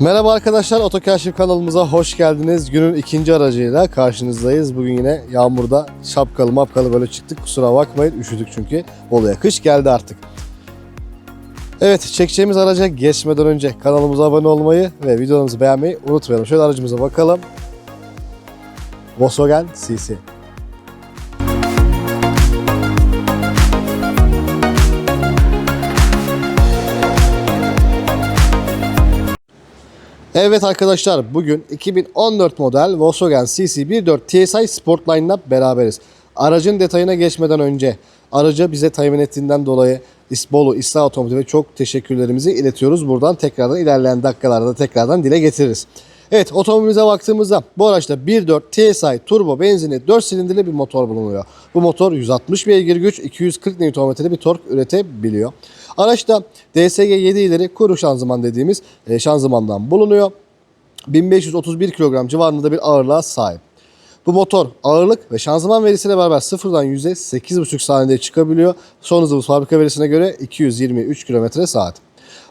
Merhaba arkadaşlar, Otokaşif kanalımıza hoş geldiniz. Günün ikinci aracıyla karşınızdayız. Bugün yine yağmurda şapkalı mapkalı böyle çıktık. Kusura bakmayın, üşüdük çünkü. Bolu'ya kış geldi artık. Evet, çekeceğimiz araca geçmeden önce kanalımıza abone olmayı ve videolarımızı beğenmeyi unutmayalım. Şöyle aracımıza bakalım. Volkswagen CC. Evet arkadaşlar bugün 2014 model Volkswagen CC 1.4 TSI Sportline'la beraberiz. Aracın detayına geçmeden önce aracı bize temin ettiğinden dolayı İsbolu İsla Otomotiv'e çok teşekkürlerimizi iletiyoruz. Buradan tekrardan ilerleyen dakikalarda tekrardan dile getiririz. Evet otomobilimize baktığımızda bu araçta 1.4 TSI turbo benzinli 4 silindirli bir motor bulunuyor. Bu motor 160 beygir güç 240 Nm'li bir tork üretebiliyor. Araçta DSG 7 ileri kuru şanzıman dediğimiz e, şanzımandan bulunuyor. 1531 kilogram civarında bir ağırlığa sahip. Bu motor ağırlık ve şanzıman verisiyle beraber sıfırdan yüze 8,5 saniyede çıkabiliyor. Son hızımız fabrika verisine göre 223 km saat.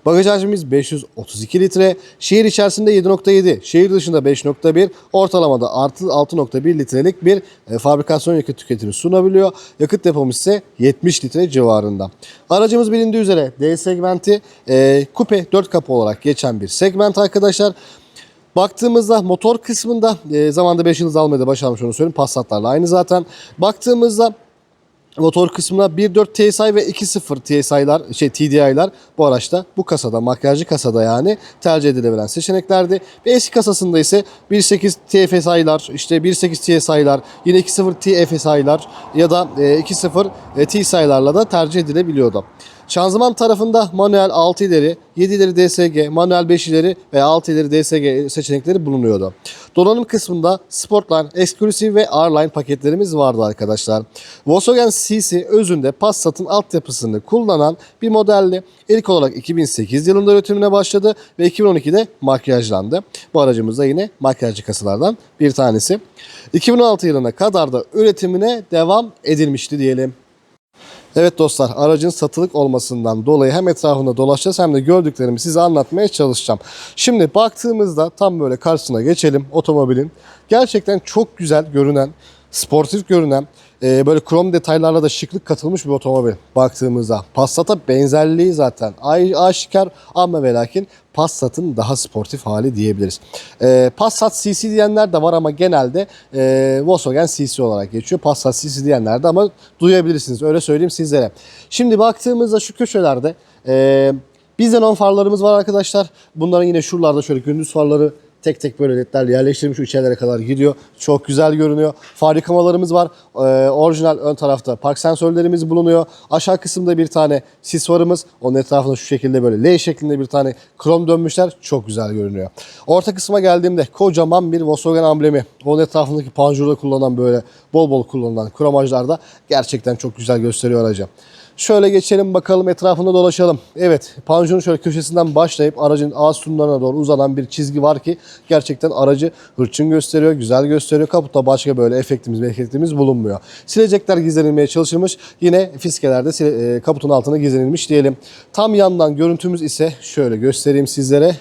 Bagaj hacmimiz 532 litre. Şehir içerisinde 7.7, şehir dışında 5.1, ortalamada artı 6.1 litrelik bir e, fabrikasyon yakıt tüketimi sunabiliyor. Yakıt depomuz ise 70 litre civarında. Aracımız bilindiği üzere D segmenti e, kupe 4 kapı olarak geçen bir segment arkadaşlar. Baktığımızda motor kısmında e, zamanda 5 yıldız almaya da başarmış onu söyleyeyim. Passat'larla aynı zaten. Baktığımızda motor kısmına 1.4 TSI ve 2.0 TSI'lar, şey TDI'lar bu araçta bu kasada, makyajlı kasada yani tercih edilebilen seçeneklerdi. Ve eski kasasında ise 1.8 TFSI'lar, işte 1.8 TSI'lar, yine 2.0 TFSI'lar ya da e, 2.0 e, TSI'larla da tercih edilebiliyordu. Şanzıman tarafında manuel 6 ileri, 7 ileri DSG, manuel 5 ileri ve 6 ileri DSG seçenekleri bulunuyordu. Donanım kısmında Sportline, Exclusive ve R-Line paketlerimiz vardı arkadaşlar. Volkswagen CC özünde Passat'ın altyapısını kullanan bir modelli. İlk olarak 2008 yılında üretimine başladı ve 2012'de makyajlandı. Bu aracımız da yine makyajcı kasalardan bir tanesi. 2016 yılına kadar da üretimine devam edilmişti diyelim. Evet dostlar aracın satılık olmasından dolayı hem etrafında dolaşacağız hem de gördüklerimi size anlatmaya çalışacağım. Şimdi baktığımızda tam böyle karşısına geçelim otomobilin. Gerçekten çok güzel görünen, sportif görünen, e, böyle krom detaylarla da şıklık katılmış bir otomobil baktığımızda. Passat'a benzerliği zaten aşikar ama ve lakin Passat'ın daha sportif hali diyebiliriz. E, Passat CC diyenler de var ama genelde e, Volkswagen CC olarak geçiyor. Passat CC diyenler de ama duyabilirsiniz öyle söyleyeyim sizlere. Şimdi baktığımızda şu köşelerde e, bizden on farlarımız var arkadaşlar. Bunların yine şuralarda şöyle gündüz farları tek tek böyle ledlerle yerleştirilmiş içerilere kadar gidiyor. Çok güzel görünüyor. Far yıkamalarımız var. Ee, orijinal ön tarafta park sensörlerimiz bulunuyor. Aşağı kısımda bir tane sis farımız. Onun etrafında şu şekilde böyle L şeklinde bir tane krom dönmüşler. Çok güzel görünüyor. Orta kısma geldiğimde kocaman bir Volkswagen amblemi. Onun etrafındaki panjurda kullanılan böyle bol bol kullanılan kromajlar da gerçekten çok güzel gösteriyor aracı. Şöyle geçelim bakalım etrafında dolaşalım. Evet panjurun şöyle köşesinden başlayıp aracın ağız sütunlarına doğru uzanan bir çizgi var ki gerçekten aracı hırçın gösteriyor, güzel gösteriyor. Kaputta başka böyle efektimiz, efektimiz bulunmuyor. Silecekler gizlenilmeye çalışılmış. Yine fiskelerde e, kaputun altına gizlenilmiş diyelim. Tam yandan görüntümüz ise şöyle göstereyim sizlere.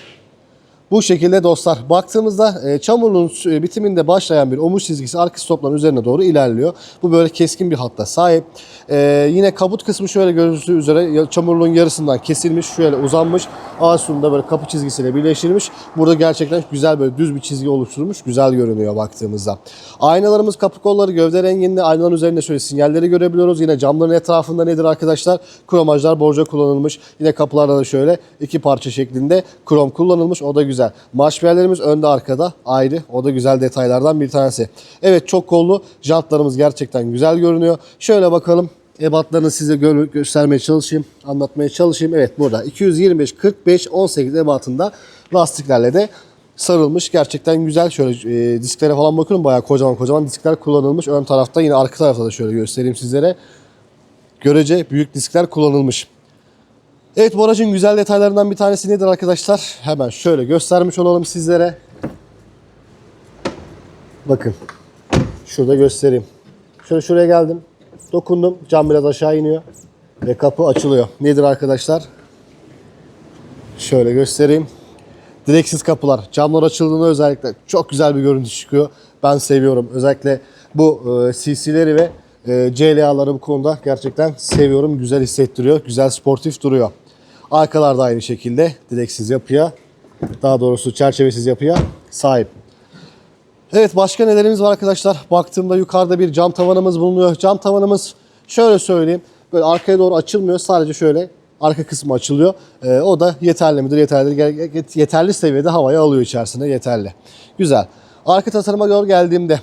Bu şekilde dostlar baktığımızda e, çamurluğun e, bitiminde başlayan bir omuz çizgisi arka stopların üzerine doğru ilerliyor. Bu böyle keskin bir hatta sahip. E, yine kabut kısmı şöyle görüldüğü üzere çamurluğun yarısından kesilmiş şöyle uzanmış. Ağız sonunda böyle kapı çizgisiyle birleştirilmiş. Burada gerçekten güzel böyle düz bir çizgi oluşturulmuş. Güzel görünüyor baktığımızda. Aynalarımız kapı kolları gövde renginde. Aynaların üzerinde şöyle sinyalleri görebiliyoruz. Yine camların etrafında nedir arkadaşlar? Kromajlar borca kullanılmış. Yine kapılarda da şöyle iki parça şeklinde krom kullanılmış. O da güzel. Marşpiyerlerimiz önde arkada ayrı. O da güzel detaylardan bir tanesi. Evet çok kollu. Jantlarımız gerçekten güzel görünüyor. Şöyle bakalım. Ebatlarını size gö- göstermeye çalışayım. Anlatmaya çalışayım. Evet burada 225 45 18 ebatında lastiklerle de sarılmış. Gerçekten güzel. Şöyle e, disklere falan bakıyorum. Bayağı kocaman kocaman diskler kullanılmış. Ön tarafta yine arka tarafta da şöyle göstereyim sizlere. Görece büyük diskler kullanılmış. Evet bu aracın güzel detaylarından bir tanesi nedir arkadaşlar? Hemen şöyle göstermiş olalım sizlere. Bakın. Şurada göstereyim. Şöyle şuraya geldim. Dokundum. Cam biraz aşağı iniyor. Ve kapı açılıyor. Nedir arkadaşlar? Şöyle göstereyim. Direksiz kapılar, camlar açıldığında özellikle çok güzel bir görüntü çıkıyor. Ben seviyorum. Özellikle bu e, CC'leri ve e, CLA'ları bu konuda gerçekten seviyorum. Güzel hissettiriyor. Güzel sportif duruyor. Arkalar da aynı şekilde direksiz yapıya, daha doğrusu çerçevesiz yapıya sahip. Evet başka nelerimiz var arkadaşlar? Baktığımda yukarıda bir cam tavanımız bulunuyor. Cam tavanımız şöyle söyleyeyim. Böyle arkaya doğru açılmıyor. Sadece şöyle arka kısmı açılıyor. Ee, o da yeterli midir? Yeterli. Yeterli seviyede havayı alıyor içerisine. Yeterli. Güzel. Arka tasarıma doğru geldiğimde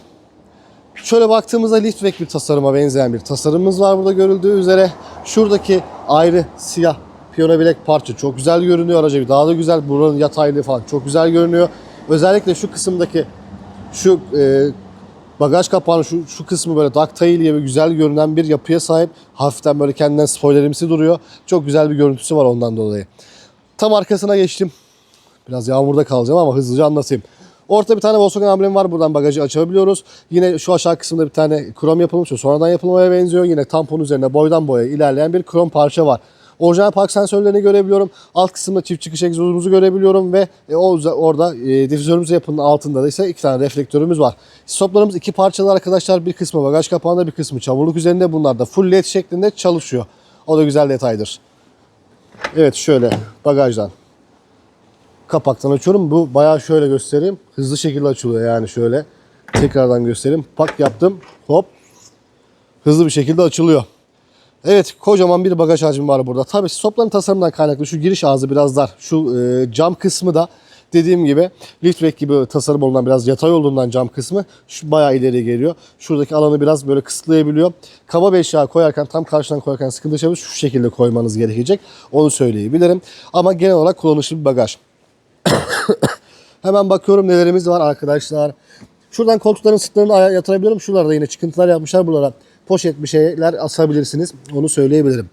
Şöyle baktığımızda liftback bir tasarıma benzeyen bir tasarımımız var burada görüldüğü üzere. Şuradaki ayrı siyah piyano bilek parça çok güzel görünüyor. Araca daha da güzel. Buranın yataylığı falan çok güzel görünüyor. Özellikle şu kısımdaki şu e, bagaj kapağının şu, şu kısmı böyle ducktail gibi güzel görünen bir yapıya sahip. Hafiften böyle kendinden spoilerimsi duruyor. Çok güzel bir görüntüsü var ondan dolayı. Tam arkasına geçtim. Biraz yağmurda kalacağım ama hızlıca anlatayım. Orta bir tane Volkswagen amblemi var. Buradan bagajı açabiliyoruz. Yine şu aşağı kısımda bir tane krom yapılmış. Sonradan yapılmaya benziyor. Yine tampon üzerine boydan boya ilerleyen bir krom parça var. Orijinal park sensörlerini görebiliyorum. Alt kısımda çift çıkış egzozumuzu görebiliyorum ve e, o orada e, difüzörümüz yapının altında da ise iki tane reflektörümüz var. Stoplarımız iki parçalı arkadaşlar. Bir kısmı bagaj kapağında bir kısmı çamurluk üzerinde. Bunlar da full led şeklinde çalışıyor. O da güzel detaydır. Evet şöyle bagajdan kapaktan açıyorum. Bu bayağı şöyle göstereyim. Hızlı şekilde açılıyor yani şöyle. Tekrardan göstereyim. Pak yaptım. Hop. Hızlı bir şekilde açılıyor. Evet kocaman bir bagaj hacmi var burada. Tabii stopların tasarımından kaynaklı şu giriş ağzı biraz dar. Şu e, cam kısmı da dediğim gibi liftback gibi tasarım olunan biraz yatay olduğundan cam kısmı şu bayağı ileri geliyor. Şuradaki alanı biraz böyle kısıtlayabiliyor. Kaba bir eşya koyarken tam karşıdan koyarken sıkıntı yaşamış şu şekilde koymanız gerekecek. Onu söyleyebilirim. Ama genel olarak kullanışlı bir bagaj. Hemen bakıyorum nelerimiz var arkadaşlar. Şuradan koltukların sırtlarını yatırabiliyorum. Şuralarda yine çıkıntılar yapmışlar. Buralara poşet bir şeyler asabilirsiniz. Onu söyleyebilirim.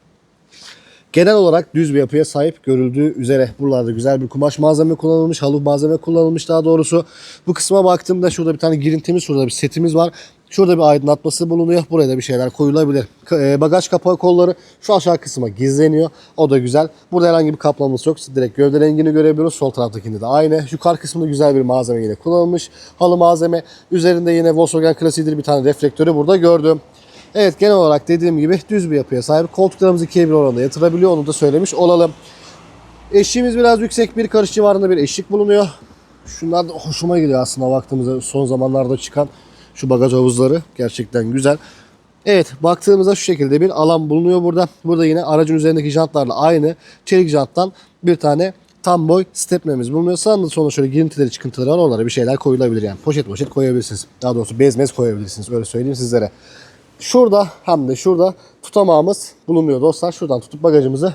Genel olarak düz bir yapıya sahip görüldüğü üzere buralarda güzel bir kumaş malzeme kullanılmış, halı malzeme kullanılmış daha doğrusu. Bu kısma baktığımda şurada bir tane girintimiz, şurada bir setimiz var. Şurada bir aydınlatması bulunuyor. Buraya da bir şeyler koyulabilir. E, bagaj kapağı kolları şu aşağı kısma gizleniyor. O da güzel. Burada herhangi bir kaplaması yok. Direkt gövde rengini görebiliyoruz. Sol taraftakinde de aynı. Yukarı kısmında güzel bir malzeme yine kullanılmış. Halı malzeme. Üzerinde yine Volkswagen klasiğidir bir tane reflektörü burada gördüm. Evet genel olarak dediğim gibi düz bir yapıya sahip. Koltuklarımız ikiye bir oranda yatırabiliyor. Onu da söylemiş olalım. Eşiğimiz biraz yüksek bir karış civarında bir eşik bulunuyor. Şunlar da hoşuma gidiyor aslında baktığımızda son zamanlarda çıkan şu bagaj havuzları gerçekten güzel. Evet baktığımızda şu şekilde bir alan bulunuyor burada. Burada yine aracın üzerindeki jantlarla aynı çelik janttan bir tane tam boy stepnemiz bulunuyor. Sağında sonra şöyle girintileri çıkıntıları var. Onlara bir şeyler koyulabilir yani. Poşet poşet koyabilirsiniz. Daha doğrusu bez mez koyabilirsiniz. Öyle söyleyeyim sizlere. Şurada hem de şurada tutamağımız bulunuyor dostlar. Şuradan tutup bagajımızı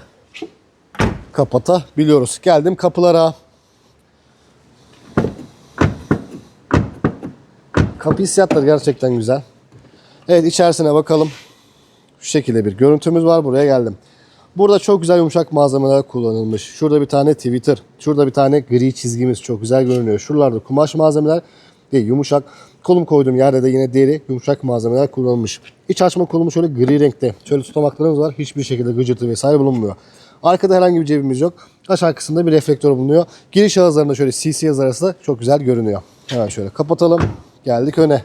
kapatabiliyoruz. Geldim kapılara. Kapı hissiyatları gerçekten güzel. Evet içerisine bakalım. Şu şekilde bir görüntümüz var. Buraya geldim. Burada çok güzel yumuşak malzemeler kullanılmış. Şurada bir tane Twitter. Şurada bir tane gri çizgimiz çok güzel görünüyor. Şuralarda kumaş malzemeler ve yumuşak. Kolum koyduğum yerde de yine deri yumuşak malzemeler kullanılmış. İç açma kolumu şöyle gri renkte. Şöyle tutamaklarımız var. Hiçbir şekilde gıcırtı vesaire bulunmuyor. Arkada herhangi bir cebimiz yok. Aşağı kısımda bir reflektör bulunuyor. Giriş ağızlarında şöyle CC yazı arası da çok güzel görünüyor. Hemen şöyle kapatalım. Geldik öne.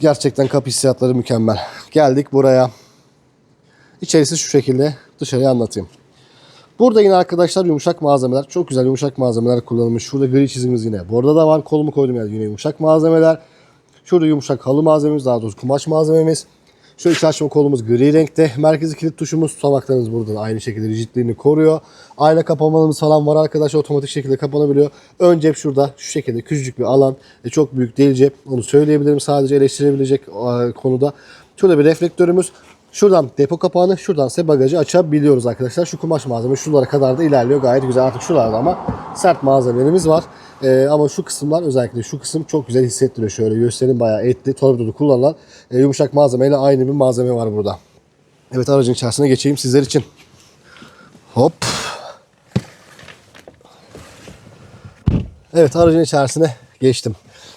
Gerçekten kapı hissiyatları mükemmel. Geldik buraya. İçerisi şu şekilde dışarıya anlatayım. Burada yine arkadaşlar yumuşak malzemeler. Çok güzel yumuşak malzemeler kullanılmış. Şurada gri çizgimiz yine. Burada da var. Kolumu koydum yerde yine yumuşak malzemeler. Şurada yumuşak halı malzememiz. Daha doğrusu kumaş malzememiz. İç açma kolumuz gri renkte. Merkezi kilit tuşumuz tutamaklarımız burada da aynı şekilde rigidliğini koruyor. Ayna kapamalımız falan var arkadaşlar. Otomatik şekilde kapanabiliyor. Ön cep şurada şu şekilde küçücük bir alan. E, çok büyük değil cep. Onu söyleyebilirim sadece eleştirebilecek e, konuda. Şurada bir reflektörümüz. Şuradan depo kapağını, şuradan ise bagajı açabiliyoruz arkadaşlar. Şu kumaş malzeme şuralara kadar da ilerliyor. Gayet güzel. Artık şuralarda ama sert malzemelerimiz var. Ee, ama şu kısımlar özellikle şu kısım çok güzel hissettiriyor. Şöyle göstereyim bayağı etli, torpidoda kullanılan e, yumuşak malzemeyle aynı bir malzeme var burada. Evet aracın içerisine geçeyim sizler için. Hop. Evet aracın içerisine geçtim.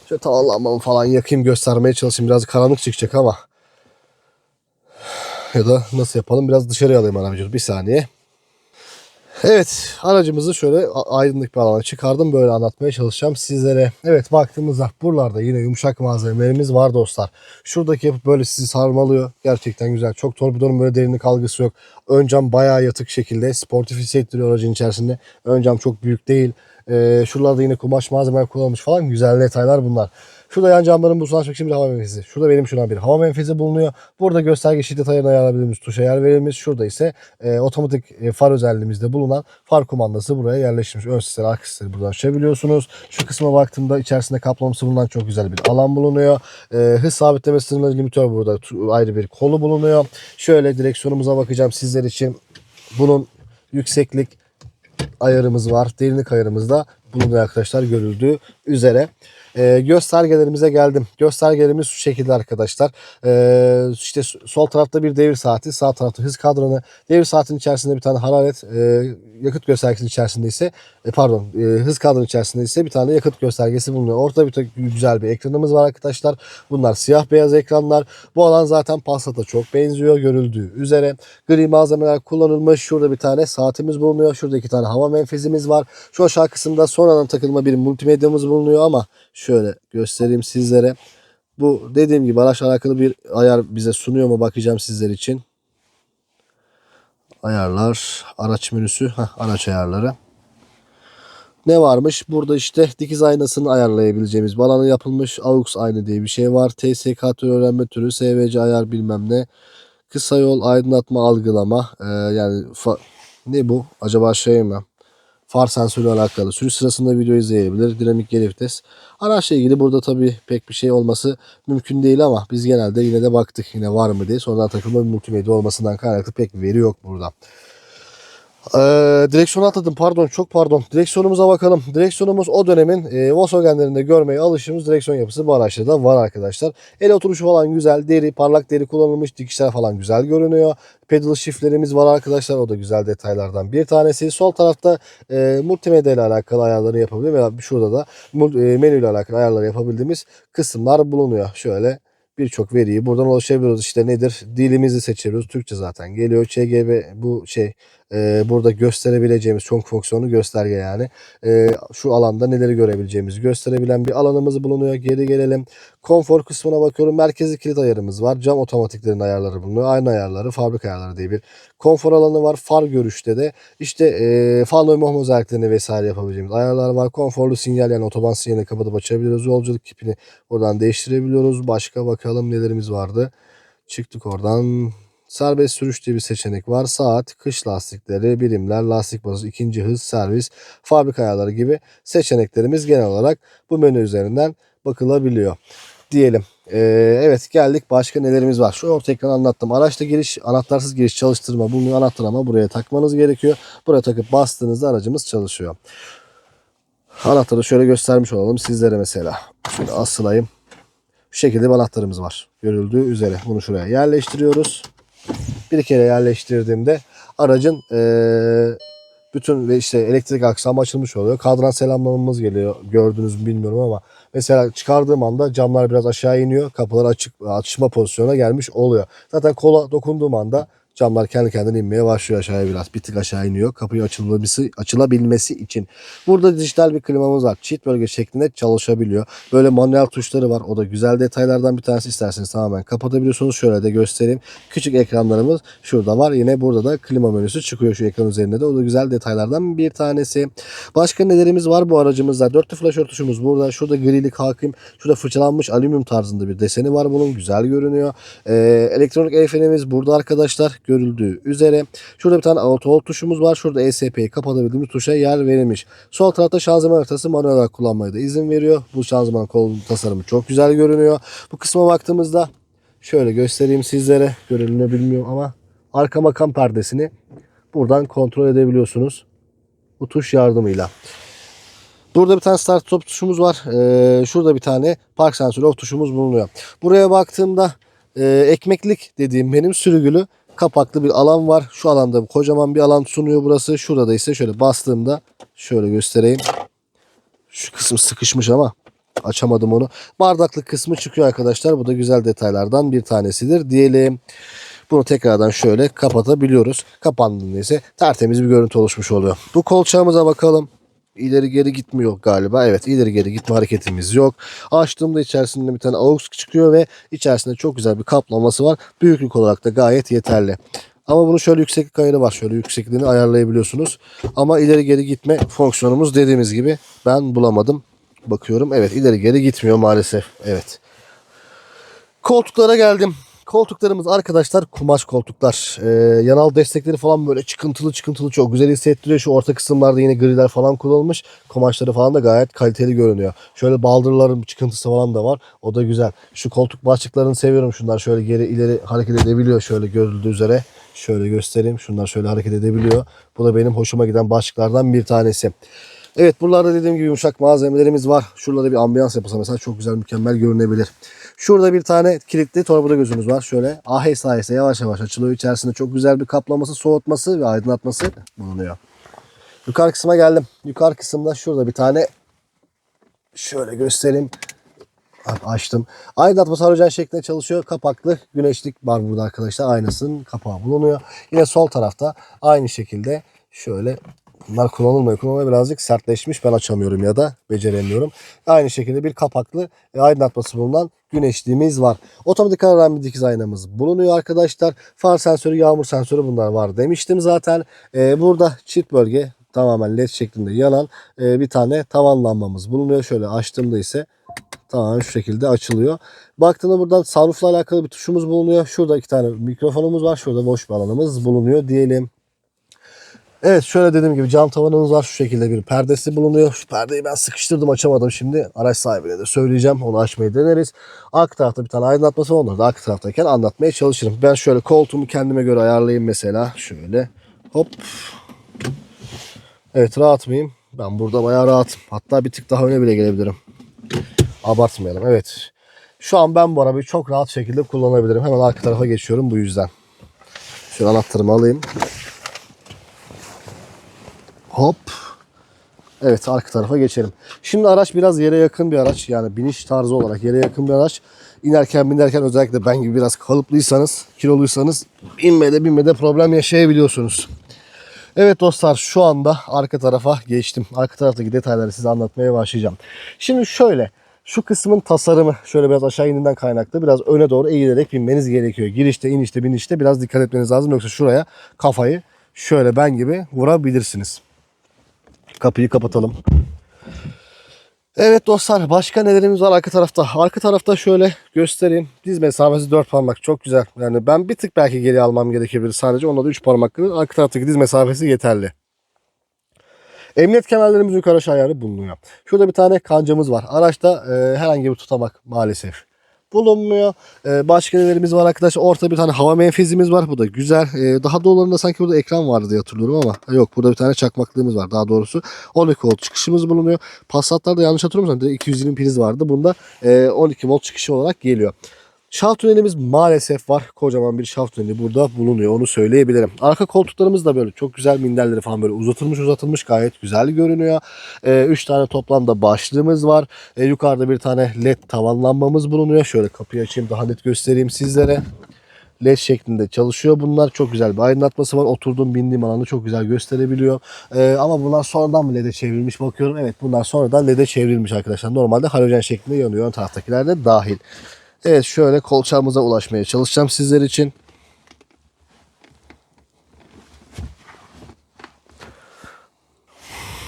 Şöyle tavanlanmamı falan yakayım göstermeye çalışayım. Biraz karanlık çıkacak ama. Ya da nasıl yapalım? Biraz dışarıya alayım aracı. Bir saniye. Evet aracımızı şöyle aydınlık bir alana çıkardım. Böyle anlatmaya çalışacağım sizlere. Evet baktığımızda buralarda yine yumuşak malzemelerimiz var dostlar. Şuradaki yapı böyle sizi sarmalıyor. Gerçekten güzel. Çok torpidonun böyle derinlik algısı yok. Ön cam bayağı yatık şekilde. Sportif hissettiriyor aracın içerisinde. Ön cam çok büyük değil. Ee, şuralarda yine kumaş malzemeler kullanılmış falan. Güzel detaylar bunlar. Şurada yan camların buzunu açmak için bir hava menfezi. Şurada benim şuna bir hava menfezi bulunuyor. Burada gösterge şiddet ayarını ayarlayabildiğimiz tuşa yer verilmiş. Şurada ise e, otomatik e, far özelliğimizde bulunan far kumandası buraya yerleştirilmiş. Ön sisleri, arka sisleri buradan açabiliyorsunuz. Şu kısma baktığımda içerisinde kaplaması bulunan çok güzel bir alan bulunuyor. E, hız sabitleme sınırlı limitör burada ayrı bir kolu bulunuyor. Şöyle direksiyonumuza bakacağım sizler için. Bunun yükseklik ayarımız var. Derinlik bulunuyor arkadaşlar görüldüğü üzere. Ee, göstergelerimize geldim. Göstergelerimiz şu şekilde arkadaşlar. Ee, işte sol tarafta bir devir saati, sağ tarafta hız kadranı. Devir saatin içerisinde bir tane hararet, e, yakıt göstergesi içerisinde ise e, pardon e, hız kadranı içerisinde ise bir tane yakıt göstergesi bulunuyor. Ortada bir güzel bir ekranımız var arkadaşlar. Bunlar siyah beyaz ekranlar. Bu alan zaten Passat'a çok benziyor görüldüğü üzere. Gri malzemeler kullanılmış. Şurada bir tane saatimiz bulunuyor. Şurada iki tane hava menfezimiz var. Şu aşağı kısımda sonradan takılma bir multimedyamız bulunuyor ama şöyle göstereyim sizlere. Bu dediğim gibi araçla alakalı bir ayar bize sunuyor mu bakacağım sizler için. Ayarlar, araç menüsü, Heh, araç ayarları. Ne varmış? Burada işte dikiz aynasını ayarlayabileceğimiz bir alanı yapılmış. AUX aynı diye bir şey var. TSK türü öğrenme türü, SVC ayar bilmem ne. Kısa yol aydınlatma algılama. Ee, yani ne bu? Acaba şey mi? Far sensörü alakalı. Sürüş sırasında video izleyebilir. Dinamik geri vites. Araçla ilgili burada tabii pek bir şey olması mümkün değil ama biz genelde yine de baktık yine var mı diye. Sonradan takılma bir multimedya olmasından kaynaklı pek veri yok burada. Ee, direksiyonu atladım pardon çok pardon. Direksiyonumuza bakalım. Direksiyonumuz o dönemin e, Volkswagen'lerinde görmeye alıştığımız direksiyon yapısı bu araçta da var arkadaşlar. El oturuşu falan güzel. Deri, parlak deri kullanılmış. Dikişler falan güzel görünüyor. Pedal shiftlerimiz var arkadaşlar. O da güzel detaylardan bir tanesi. Sol tarafta e, multimedya ile alakalı ayarları yapabilir. Veya şurada da e, menü ile alakalı ayarları yapabildiğimiz kısımlar bulunuyor. Şöyle birçok veriyi buradan ulaşabiliyoruz. İşte nedir? Dilimizi seçiyoruz. Türkçe zaten geliyor. ÇGB bu şey e, burada gösterebileceğimiz çok fonksiyonlu gösterge yani. E, şu alanda neleri görebileceğimizi gösterebilen bir alanımız bulunuyor. Geri gelelim. Konfor kısmına bakıyorum. Merkezi kilit ayarımız var. Cam otomatiklerin ayarları bulunuyor. Aynı ayarları, fabrika ayarları diye bir konfor alanı var. Far görüşte de işte e, far muhafaz özelliklerini vesaire yapabileceğimiz ayarlar var. Konforlu sinyal yani otoban sinyalini kapatıp açabiliyoruz. Yolculuk kipini oradan değiştirebiliyoruz. Başka bakalım nelerimiz vardı. Çıktık oradan. Serbest sürüş diye bir seçenek var. Saat, kış lastikleri, birimler, lastik bazı, ikinci hız, servis, fabrika ayarları gibi seçeneklerimiz genel olarak bu menü üzerinden bakılabiliyor. Diyelim. Ee, evet geldik başka nelerimiz var. Şu orta ekranı anlattım. Araçta giriş, anahtarsız giriş çalıştırma bulunuyor. Anahtar ama buraya takmanız gerekiyor. Buraya takıp bastığınızda aracımız çalışıyor. Anahtarı şöyle göstermiş olalım sizlere mesela. Şöyle asılayım. Şu şekilde bir anahtarımız var. Görüldüğü üzere. Bunu şuraya yerleştiriyoruz. Bir kere yerleştirdiğimde aracın eee, bütün ve işte elektrik aksamı açılmış oluyor. Kadran selamlamamız geliyor. Gördünüz mü bilmiyorum ama mesela çıkardığım anda camlar biraz aşağı iniyor. Kapılar açık açma pozisyona gelmiş oluyor. Zaten kola dokunduğum anda camlar kendi kendine inmeye başlıyor aşağıya biraz. Bir tık aşağı iniyor. Kapıyı açılabilmesi, açılabilmesi için. Burada dijital bir klimamız var. Çift bölge şeklinde çalışabiliyor. Böyle manuel tuşları var. O da güzel detaylardan bir tanesi. isterseniz tamamen kapatabiliyorsunuz. Şöyle de göstereyim. Küçük ekranlarımız şurada var. Yine burada da klima menüsü çıkıyor şu ekran üzerinde de. O da güzel detaylardan bir tanesi. Başka nelerimiz var bu aracımızda? Dörtlü flaşör tuşumuz burada. Şurada grilik hakim. Şurada fırçalanmış alüminyum tarzında bir deseni var bunun. Güzel görünüyor. Ee, elektronik el frenimiz burada arkadaşlar. Görüldüğü üzere. Şurada bir tane auto hold tuşumuz var. Şurada ESP'yi kapatabildiğimiz tuşa yer verilmiş. Sol tarafta şanzıman haritası manuel olarak kullanmaya da izin veriyor. Bu şanzıman kol tasarımı çok güzel görünüyor. Bu kısma baktığımızda şöyle göstereyim sizlere. Görülebiliyor ama arka makam perdesini buradan kontrol edebiliyorsunuz. Bu tuş yardımıyla. Burada bir tane start stop tuşumuz var. Ee, şurada bir tane park sensörü off tuşumuz bulunuyor. Buraya baktığımda e, ekmeklik dediğim benim sürgülü kapaklı bir alan var. Şu alanda kocaman bir alan sunuyor burası. Şurada da ise şöyle bastığımda şöyle göstereyim. Şu kısım sıkışmış ama açamadım onu. Bardaklık kısmı çıkıyor arkadaşlar. Bu da güzel detaylardan bir tanesidir diyelim. Bunu tekrardan şöyle kapatabiliyoruz. Kapandığında ise tertemiz bir görüntü oluşmuş oluyor. Bu kolçağımıza bakalım. İleri geri gitmiyor galiba. Evet ileri geri gitme hareketimiz yok. Açtığımda içerisinde bir tane AUX çıkıyor ve içerisinde çok güzel bir kaplaması var. Büyüklük olarak da gayet yeterli. Ama bunun şöyle yükseklik ayarı var. Şöyle yüksekliğini ayarlayabiliyorsunuz. Ama ileri geri gitme fonksiyonumuz dediğimiz gibi ben bulamadım. Bakıyorum. Evet ileri geri gitmiyor maalesef. Evet. Koltuklara geldim. Koltuklarımız arkadaşlar kumaş koltuklar. Ee, yanal destekleri falan böyle çıkıntılı çıkıntılı çok güzel hissettiriyor. Şu orta kısımlarda yine griler falan kullanılmış. Kumaşları falan da gayet kaliteli görünüyor. Şöyle baldırların çıkıntısı falan da var. O da güzel. Şu koltuk başlıklarını seviyorum. Şunlar şöyle geri ileri hareket edebiliyor. Şöyle görüldüğü üzere. Şöyle göstereyim. Şunlar şöyle hareket edebiliyor. Bu da benim hoşuma giden başlıklardan bir tanesi. Evet buralarda dediğim gibi yumuşak malzemelerimiz var. Şuralarda bir ambiyans yapılsa mesela çok güzel mükemmel görünebilir. Şurada bir tane kilitli tornavida gözümüz var. Şöyle aheste aheste yavaş yavaş açılıyor. İçerisinde çok güzel bir kaplaması, soğutması ve aydınlatması bulunuyor. Yukarı kısma geldim. Yukarı kısımda şurada bir tane şöyle göstereyim. Açtım. Aydınlatması halojen şeklinde çalışıyor. Kapaklı güneşlik var burada arkadaşlar. Aynasının kapağı bulunuyor. Yine sol tarafta aynı şekilde şöyle Bunlar kullanılmıyor. Kullanılmıyor birazcık sertleşmiş. Ben açamıyorum ya da beceremiyorum. Aynı şekilde bir kapaklı e, aydınlatması bulunan güneşliğimiz var. Otomatik kararlı bir dikiz aynamız bulunuyor arkadaşlar. Far sensörü, yağmur sensörü bunlar var demiştim zaten. Ee, burada çift bölge tamamen led şeklinde yanan e, bir tane tavan lambamız bulunuyor. Şöyle açtığımda ise tamamen şu şekilde açılıyor. Baktığında buradan sunroofla alakalı bir tuşumuz bulunuyor. Şurada iki tane mikrofonumuz var. Şurada boş bir alanımız bulunuyor diyelim. Evet şöyle dediğim gibi cam tavanımız var. Şu şekilde bir perdesi bulunuyor. Şu perdeyi ben sıkıştırdım açamadım şimdi. Araç sahibine de söyleyeceğim. Onu açmayı deneriz. Arka tarafta bir tane aydınlatması. Onları da arka taraftayken anlatmaya çalışırım. Ben şöyle koltuğumu kendime göre ayarlayayım mesela. Şöyle hop. Evet rahat mıyım? Ben burada bayağı rahatım. Hatta bir tık daha öne bile gelebilirim. Abartmayalım. Evet. Şu an ben bu arabayı çok rahat şekilde kullanabilirim. Hemen arka tarafa geçiyorum bu yüzden. Şöyle anahtarımı alayım. Hop. Evet arka tarafa geçelim. Şimdi araç biraz yere yakın bir araç. Yani biniş tarzı olarak yere yakın bir araç. İnerken binerken özellikle ben gibi biraz kalıplıysanız, kiloluysanız inmede binmede problem yaşayabiliyorsunuz. Evet dostlar şu anda arka tarafa geçtim. Arka taraftaki detayları size anlatmaya başlayacağım. Şimdi şöyle şu kısmın tasarımı şöyle biraz aşağı indiğinden kaynaklı biraz öne doğru eğilerek binmeniz gerekiyor. Girişte, inişte, binişte biraz dikkat etmeniz lazım. Yoksa şuraya kafayı şöyle ben gibi vurabilirsiniz. Kapıyı kapatalım. Evet dostlar başka nelerimiz var arka tarafta? Arka tarafta şöyle göstereyim. Diz mesafesi 4 parmak çok güzel. Yani ben bir tık belki geri almam gerekebilir sadece. Onda da 3 parmak kırır. Arka taraftaki diz mesafesi yeterli. Emniyet kemerlerimiz yukarı aşağı ayarı bulunuyor. Şurada bir tane kancamız var. Araçta e, herhangi bir tutamak maalesef bulunmuyor. E, başka nelerimiz var arkadaşlar. Ortada bir tane hava menfezimiz var. Bu da güzel. E, daha doğrularında sanki burada ekran vardı diye hatırlıyorum ama yok burada bir tane çakmaklığımız var daha doğrusu. 12 volt çıkışımız bulunuyor. Passat'larda yanlış hatırlamıyorsam 220 priz vardı. Bunda e, 12 volt çıkışı olarak geliyor. Şaft tünelimiz maalesef var. Kocaman bir şaft tüneli burada bulunuyor. Onu söyleyebilirim. Arka koltuklarımız da böyle çok güzel minderleri falan böyle uzatılmış uzatılmış gayet güzel görünüyor. 3 tane toplamda başlığımız var. E, yukarıda bir tane led tavan lambamız bulunuyor. Şöyle kapıyı açayım daha net göstereyim sizlere. LED şeklinde çalışıyor bunlar. Çok güzel bir aydınlatması var. Oturduğum bindiğim alanı çok güzel gösterebiliyor. Ee, ama bunlar sonradan mı LED'e çevrilmiş bakıyorum. Evet bunlar sonradan LED'e çevrilmiş arkadaşlar. Normalde halojen şeklinde yanıyor. Ön taraftakiler de dahil. Evet şöyle kolçağımıza ulaşmaya çalışacağım sizler için.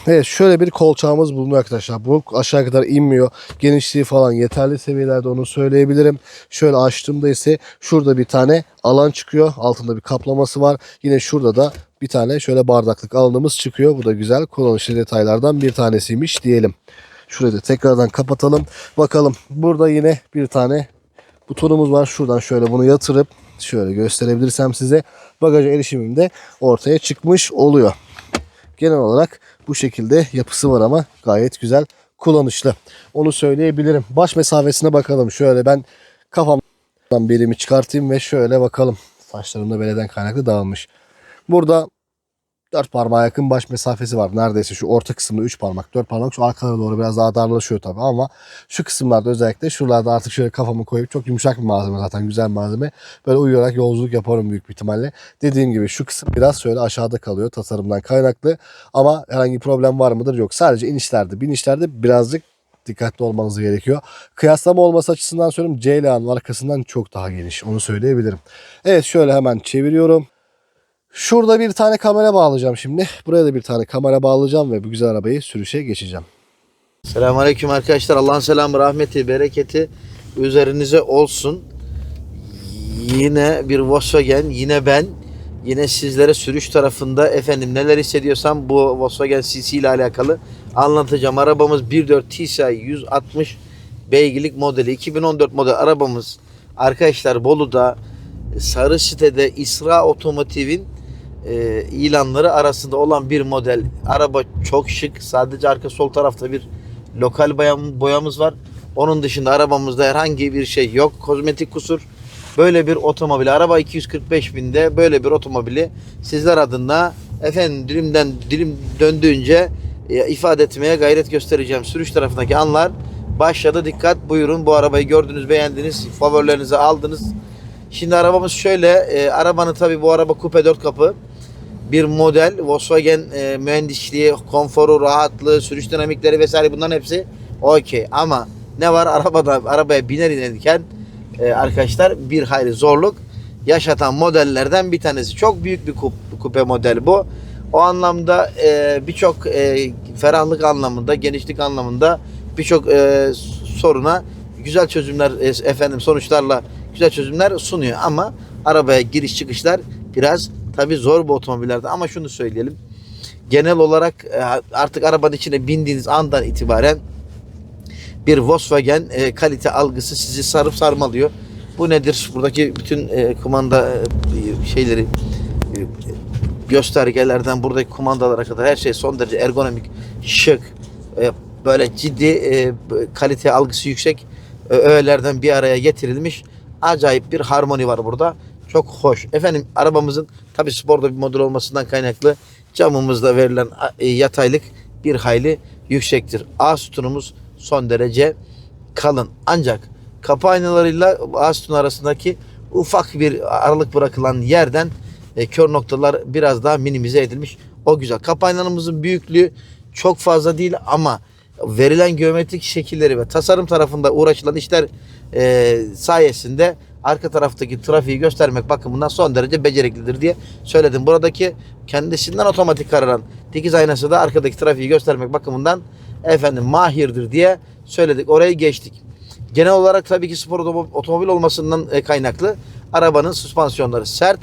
Evet şöyle bir kolçağımız bulunuyor arkadaşlar. Bu aşağı kadar inmiyor. Genişliği falan yeterli seviyelerde onu söyleyebilirim. Şöyle açtığımda ise şurada bir tane alan çıkıyor. Altında bir kaplaması var. Yine şurada da bir tane şöyle bardaklık alanımız çıkıyor. Bu da güzel kullanışlı detaylardan bir tanesiymiş diyelim. Şurayı da tekrardan kapatalım. Bakalım burada yine bir tane butonumuz var. Şuradan şöyle bunu yatırıp şöyle gösterebilirsem size bagaja erişimim de ortaya çıkmış oluyor. Genel olarak bu şekilde yapısı var ama gayet güzel kullanışlı. Onu söyleyebilirim. Baş mesafesine bakalım. Şöyle ben kafamdan birimi çıkartayım ve şöyle bakalım. Saçlarım da beleden kaynaklı dağılmış. Burada 4 parmağa yakın baş mesafesi var. Neredeyse şu orta kısımda 3 parmak, 4 parmak. Şu arkalara doğru biraz daha darlaşıyor tabii ama şu kısımlarda özellikle şuralarda artık şöyle kafamı koyup çok yumuşak bir malzeme zaten güzel malzeme. Böyle uyuyarak yolculuk yaparım büyük bir ihtimalle. Dediğim gibi şu kısım biraz şöyle aşağıda kalıyor tasarımdan kaynaklı. Ama herhangi bir problem var mıdır? Yok. Sadece inişlerde, binişlerde birazcık dikkatli olmanız gerekiyor. Kıyaslama olması açısından söylüyorum Ceylan'ın arkasından çok daha geniş. Onu söyleyebilirim. Evet şöyle hemen çeviriyorum. Şurada bir tane kamera bağlayacağım şimdi. Buraya da bir tane kamera bağlayacağım ve bu güzel arabayı sürüşe geçeceğim. Selamünaleyküm arkadaşlar. Allah'ın selamı, rahmeti, bereketi üzerinize olsun. Yine bir Volkswagen, yine ben, yine sizlere sürüş tarafında efendim neler hissediyorsam bu Volkswagen CC ile alakalı anlatacağım. Arabamız 1.4 TSI 160 beygirlik modeli 2014 model arabamız arkadaşlar Bolu'da Sarı sitede İsra Otomotiv'in e, ilanları arasında olan bir model. Araba çok şık. Sadece arka sol tarafta bir lokal boyam, boyamız var. Onun dışında arabamızda herhangi bir şey yok. Kozmetik kusur. Böyle bir otomobil. Araba 245 binde böyle bir otomobili sizler adına efendim dilimden dilim döndüğünce e, ifade etmeye gayret göstereceğim. Sürüş tarafındaki anlar başladı. Dikkat buyurun. Bu arabayı gördünüz, beğendiniz, favorilerinizi aldınız. Şimdi arabamız şöyle. E, arabanın tabi bu araba kupe 4 kapı. Bir model. Volkswagen e, mühendisliği, konforu, rahatlığı, sürüş dinamikleri vesaire bunların hepsi okey. Ama ne var arabada arabaya biner inerken e, arkadaşlar bir hayli zorluk yaşatan modellerden bir tanesi. Çok büyük bir kup- kupe model bu. O anlamda e, birçok e, ferahlık anlamında, genişlik anlamında birçok e, soruna güzel çözümler e, efendim sonuçlarla güzel çözümler sunuyor ama arabaya giriş çıkışlar biraz tabi zor bu otomobillerde ama şunu söyleyelim. Genel olarak e, artık arabanın içine bindiğiniz andan itibaren bir Volkswagen e, kalite algısı sizi sarıp sarmalıyor. Bu nedir? Buradaki bütün e, kumanda şeyleri göstergelerden buradaki kumandalara kadar her şey son derece ergonomik, şık, böyle ciddi kalite algısı yüksek öğelerden bir araya getirilmiş acayip bir harmoni var burada. Çok hoş. Efendim arabamızın tabi sporda bir model olmasından kaynaklı camımızda verilen e, yataylık bir hayli yüksektir. A sütunumuz son derece kalın. Ancak kapı aynalarıyla A sütun arasındaki ufak bir aralık bırakılan yerden e, kör noktalar biraz daha minimize edilmiş. O güzel. Kapı aynamızın büyüklüğü çok fazla değil ama verilen geometrik şekilleri ve tasarım tarafında uğraşılan işler e, sayesinde arka taraftaki trafiği göstermek bakımından son derece beceriklidir diye söyledim. Buradaki kendisinden otomatik kararan dikiz aynası da arkadaki trafiği göstermek bakımından efendim mahirdir diye söyledik. Orayı geçtik. Genel olarak tabii ki spor otomo- otomobil olmasından e, kaynaklı arabanın süspansiyonları sert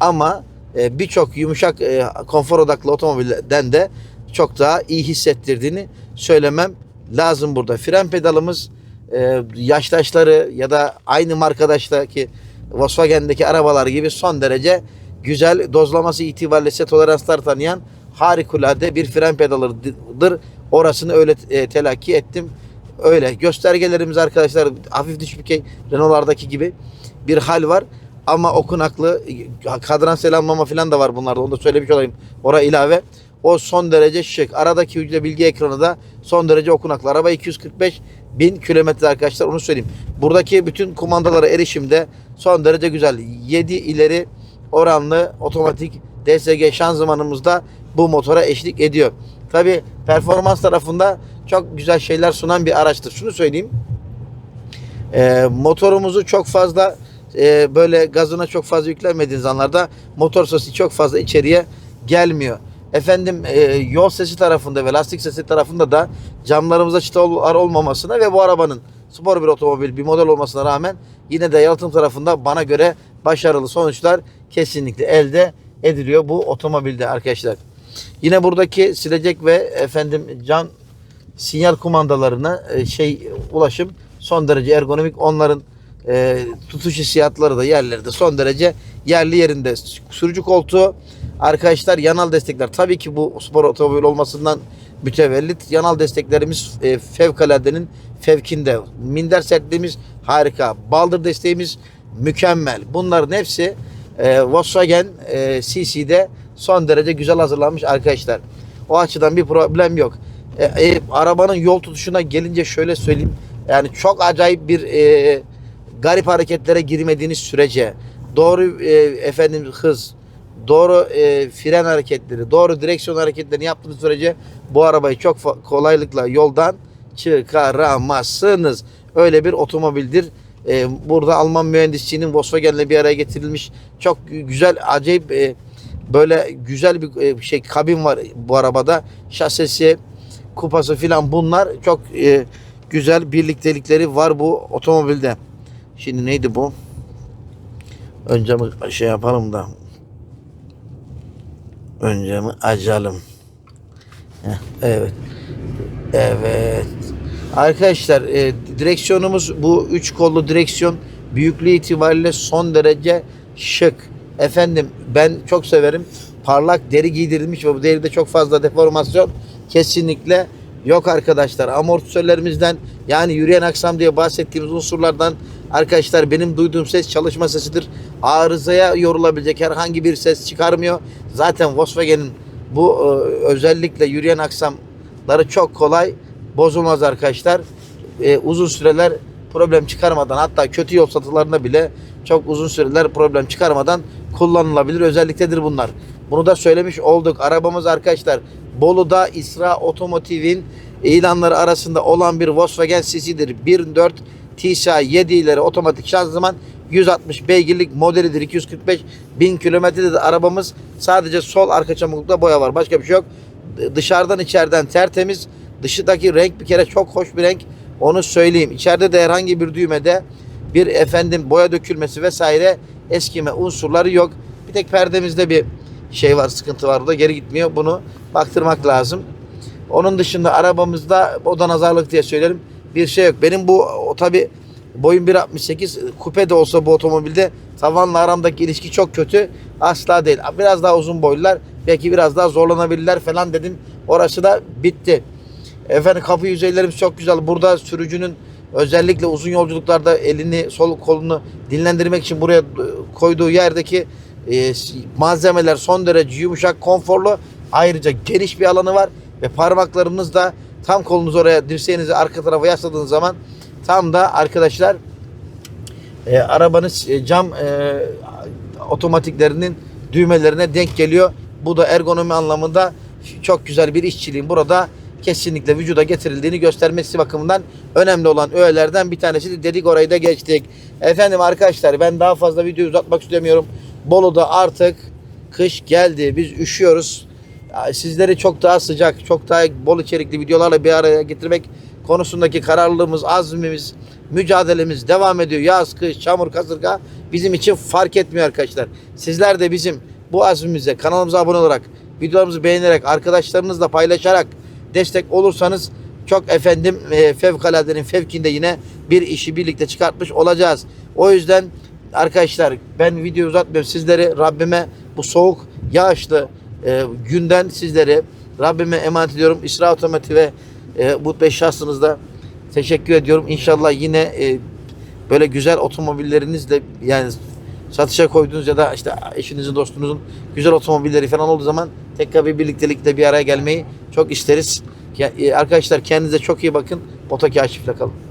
ama e, birçok yumuşak e, konfor odaklı otomobilden de çok daha iyi hissettirdiğini söylemem lazım burada. Fren pedalımız e, yaştaşları ya da aynı markadaştaki Volkswagen'deki arabalar gibi son derece güzel dozlaması itibariyle set toleranslar tanıyan harikulade bir fren pedalıdır. Orasını öyle e, telakki ettim. Öyle. Göstergelerimiz arkadaşlar hafif düşük Renault'lardaki gibi bir hal var. Ama okunaklı kadran selamlama falan da var bunlarda. Onu da söylemiş olayım. Oraya ilave. O son derece şık. Aradaki hücre bilgi ekranı da son derece okunaklı. Araba 245 bin kilometre arkadaşlar onu söyleyeyim. Buradaki bütün kumandalara erişimde son derece güzel. 7 ileri oranlı otomatik DSG şanzımanımız da bu motora eşlik ediyor. Tabi performans tarafında çok güzel şeyler sunan bir araçtır. Şunu söyleyeyim. Ee, motorumuzu çok fazla e, böyle gazına çok fazla yüklenmediğiniz anlarda motor sesi çok fazla içeriye gelmiyor. Efendim e, yol sesi tarafında ve lastik sesi tarafında da camlarımızda çıtalar olmamasına ve bu arabanın spor bir otomobil bir model olmasına rağmen yine de yalıtım tarafında bana göre başarılı sonuçlar kesinlikle elde ediliyor bu otomobilde arkadaşlar. Yine buradaki silecek ve efendim cam sinyal kumandalarına e, şey ulaşım son derece ergonomik. Onların e, tutuş hissiyatları da yerleri de son derece yerli yerinde. Sürücü koltuğu arkadaşlar yanal destekler. Tabii ki bu spor otomobil olmasından mütevellit yanal desteklerimiz e, fevkaladenin fevkinde. Minder sertliğimiz harika. Baldır desteğimiz mükemmel. Bunların hepsi e, Volkswagen e, CC'de son derece güzel hazırlanmış arkadaşlar. O açıdan bir problem yok. E, e, arabanın yol tutuşuna gelince şöyle söyleyeyim. Yani çok acayip bir e, garip hareketlere girmediğiniz sürece doğru e, efendim hız, doğru e, fren hareketleri, doğru direksiyon hareketlerini yaptığınız sürece bu arabayı çok kolaylıkla yoldan çıkaramazsınız. Öyle bir otomobildir. E, burada Alman mühendisliğinin Volkswagen'le bir araya getirilmiş çok gü- güzel, acayip e, böyle güzel bir e, şey kabin var bu arabada. Şasisi, kupası filan bunlar çok e, güzel birliktelikleri var bu otomobilde. Şimdi neydi bu? Önce şey yapalım da. Önce mi açalım? Heh, evet. Evet. Arkadaşlar e, direksiyonumuz bu üç kollu direksiyon büyüklüğü itibariyle son derece şık. Efendim ben çok severim. Parlak deri giydirilmiş ve bu deride çok fazla deformasyon kesinlikle yok arkadaşlar. Amortisörlerimizden yani yürüyen aksam diye bahsettiğimiz unsurlardan arkadaşlar benim duyduğum ses çalışma sesidir. Arızaya yorulabilecek herhangi bir ses çıkarmıyor. Zaten Volkswagen'in bu e, özellikle yürüyen aksamları çok kolay bozulmaz arkadaşlar. E, uzun süreler problem çıkarmadan hatta kötü yol satılarında bile çok uzun süreler problem çıkarmadan kullanılabilir özelliktedir bunlar. Bunu da söylemiş olduk. Arabamız arkadaşlar Bolu'da İsra Otomotiv'in ilanları arasında olan bir Volkswagen CC'dir. 1.4 TSI 7 ileri otomatik şanzıman 160 beygirlik modelidir. 245 bin kilometredir arabamız. Sadece sol arka çamurlukta boya var. Başka bir şey yok. Dışarıdan içeriden tertemiz. Dışındaki renk bir kere çok hoş bir renk. Onu söyleyeyim. İçeride de herhangi bir düğmede bir efendim boya dökülmesi vesaire eskime unsurları yok. Bir tek perdemizde bir şey var, sıkıntı var. Da geri gitmiyor. Bunu baktırmak lazım. Onun dışında arabamızda o da nazarlık diye söylerim. Bir şey yok. Benim bu o tabi boyum 1.68 kupe de olsa bu otomobilde tavanla aramdaki ilişki çok kötü. Asla değil. Biraz daha uzun boylular belki biraz daha zorlanabilirler falan dedim. Orası da bitti. Efendim kapı yüzeylerimiz çok güzel. Burada sürücünün özellikle uzun yolculuklarda elini sol kolunu dinlendirmek için buraya koyduğu yerdeki e, malzemeler son derece yumuşak, konforlu. Ayrıca geniş bir alanı var ve parmaklarınız da tam kolunuz oraya dirseğinizi arka tarafa yasladığınız zaman tam da arkadaşlar e, arabanız e, cam e, otomatiklerinin düğmelerine denk geliyor. Bu da ergonomi anlamında çok güzel bir işçiliğin burada kesinlikle vücuda getirildiğini göstermesi bakımından önemli olan öğelerden bir tanesi dedik orayı da geçtik. Efendim arkadaşlar ben daha fazla videoyu uzatmak istemiyorum. Bolu'da artık kış geldi. Biz üşüyoruz. Sizleri çok daha sıcak, çok daha bol içerikli videolarla bir araya getirmek konusundaki kararlılığımız, azmimiz, mücadelemiz devam ediyor. Yaz, kış, çamur, kasırga bizim için fark etmiyor arkadaşlar. Sizler de bizim bu azmimize kanalımıza abone olarak, videolarımızı beğenerek, arkadaşlarınızla paylaşarak destek olursanız çok efendim e, fevkaladenin fevkinde yine bir işi birlikte çıkartmış olacağız. O yüzden arkadaşlar ben video uzatmıyorum. Sizleri Rabbime bu soğuk, yağışlı e, günden sizleri Rabbime emanet ediyorum. İsra Otomotiv'e e, bu beş şahsınızda teşekkür ediyorum. İnşallah yine e, böyle güzel otomobillerinizle yani satışa koyduğunuz ya da işte eşinizin dostunuzun güzel otomobilleri falan olduğu zaman tekrar bir birliktelikle bir araya gelmeyi çok isteriz. E, Arkadaşlar kendinize çok iyi bakın. Motokaşifle kalın.